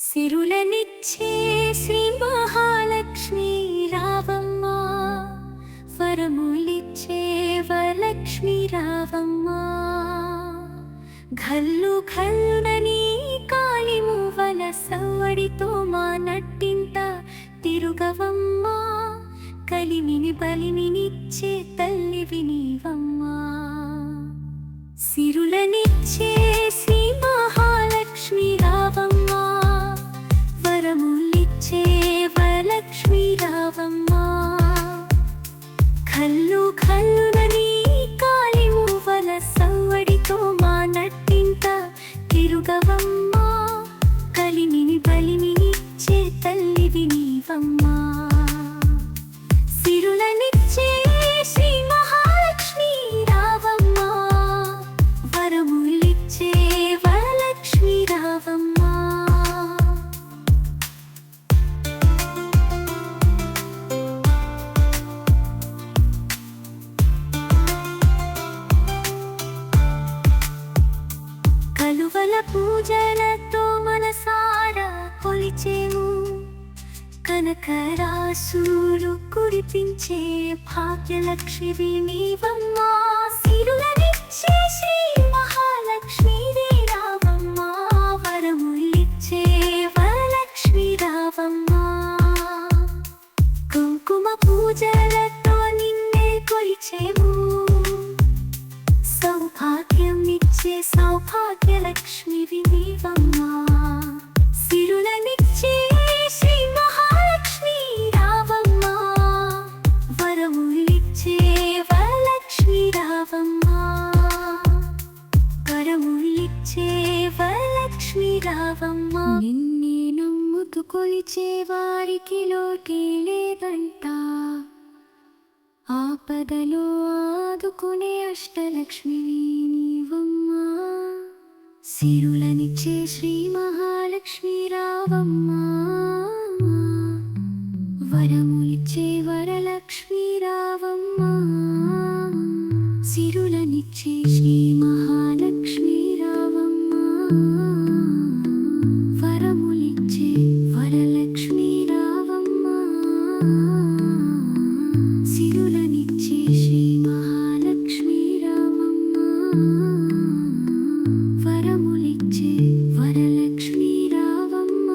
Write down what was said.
సిరులనిచ్చే శ్రీ మహాలక్ష్మి రావమ్మ వరములిచ్చే వరలక్ష్మి రావమ్మ. ఘల్లు ఘల్లునని కాళిమువ్వల సవ్వడితో మా నట్టింత తిరుగవమ్మ కలిమిని బలిమినిచ్చే తల్లివి నీవమ్మా సిరులనిచ్చే రావమ్మ కల్లు కల్లునని కాలి మూవల సవ్వడితో మా నట్టింత తిరుగవమ్మా. కలిమిని బలిమిని తల్లివి నీవమ్మా. సిరులని పూజలతో మనసారా కొలిచేము కనకరాసులు కురిపించే భాగ్యలక్ష్మి నీవమ్మా. సిరులనిచ్చే శ్రీ మహాలక్ష్మి రావమ్మా. వరములిచ్చే వరలక్ష్మి రావమ్మా. కుంకుమ పూజలతో నిన్నే కొలిచేము సౌభాగ్యం ఇచ్చే సౌభాగ్య రావమ్మా వరములిచ్చే వరలక్ష్మి రావమ్మా. నిన్నే నమ్ముతూ కొలిచే వారికి లోటే లేదంటా. ఆపదలో ఆదుకునే అష్టలక్ష్మి నీవమ్మా సిరులనిచ్చే శ్రీ మహాలక్ష్మి రావమ్మా. వరములిచ్చే వరలక్ష్మి రావమ్మా. సిరులనిచ్చే శ్రీ మహాలక్ష్మి రామమ్మ వరములిచ్చే వరలక్ష్మి రావమ్మ.